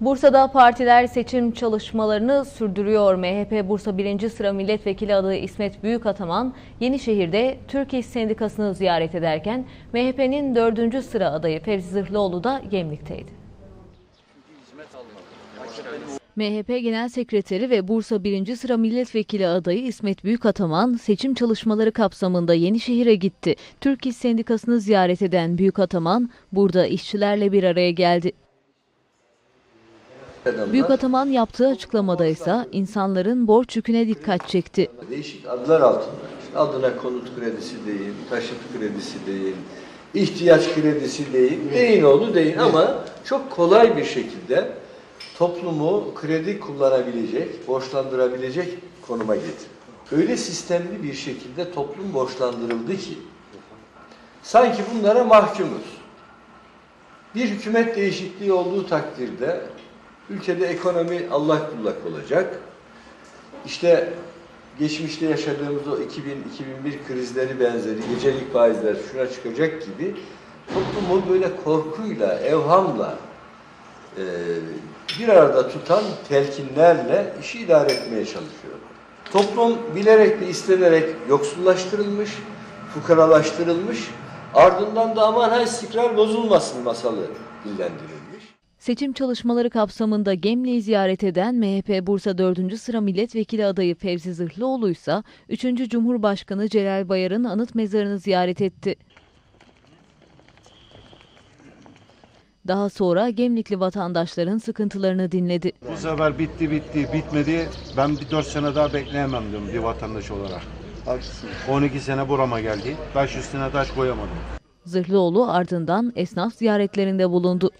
Bursa'da partiler seçim çalışmalarını sürdürüyor. MHP Bursa 1. sıra milletvekili adayı İsmet Büyükataman, Yenişehir'de Türk İş Sendikası'nı ziyaret ederken MHP'nin 4. sıra adayı Fevzi Zırhlıoğlu da Gemlik'teydi. MHP Genel Sekreteri ve Bursa 1. sıra milletvekili adayı İsmet Büyükataman seçim çalışmaları kapsamında Yenişehir'e gitti. Türk İş Sendikası'nı ziyaret eden Büyükataman burada işçilerle bir araya geldi. Büyükataman yaptığı açıklamada ise insanların borç yüküne dikkat çekti. Değişik adlar altında. Adına konut kredisi değil, taşıt kredisi değil, ihtiyaç kredisi değil, deyin oğlu deyin ama çok kolay bir şekilde toplumu kredi kullanabilecek, borçlandırabilecek konuma getir. Öyle sistemli bir şekilde toplum borçlandırıldı ki sanki bunlara mahkumuz. Bir hükümet değişikliği olduğu takdirde ülkede ekonomi Allah kullak olacak. İşte geçmişte yaşadığımız o 2000-2001 krizleri benzeri gecelik faizler şuna çıkacak gibi toplumu böyle korkuyla, evhamla e, bir arada tutan telkinlerle işi idare etmeye çalışıyor. Toplum bilerek ve istenerek yoksullaştırılmış, fukaralaştırılmış, ardından da aman ha istikrar bozulmasın masalı dillendirilmiş. Seçim çalışmaları kapsamında Gemli'yi ziyaret eden MHP Bursa 4. sıra milletvekili adayı Fevzi Zırhlıoğlu ise 3. Cumhurbaşkanı Celal Bayar'ın anıt mezarını ziyaret etti. Daha sonra Gemlikli vatandaşların sıkıntılarını dinledi. Bu sefer bitti bitti bitmedi. Ben bir 4 sene daha bekleyemem diyorum bir vatandaş olarak. Haklısın. 12 sene burama geldi. Taş üstüne taş koyamadım. Zırhlıoğlu ardından esnaf ziyaretlerinde bulundu.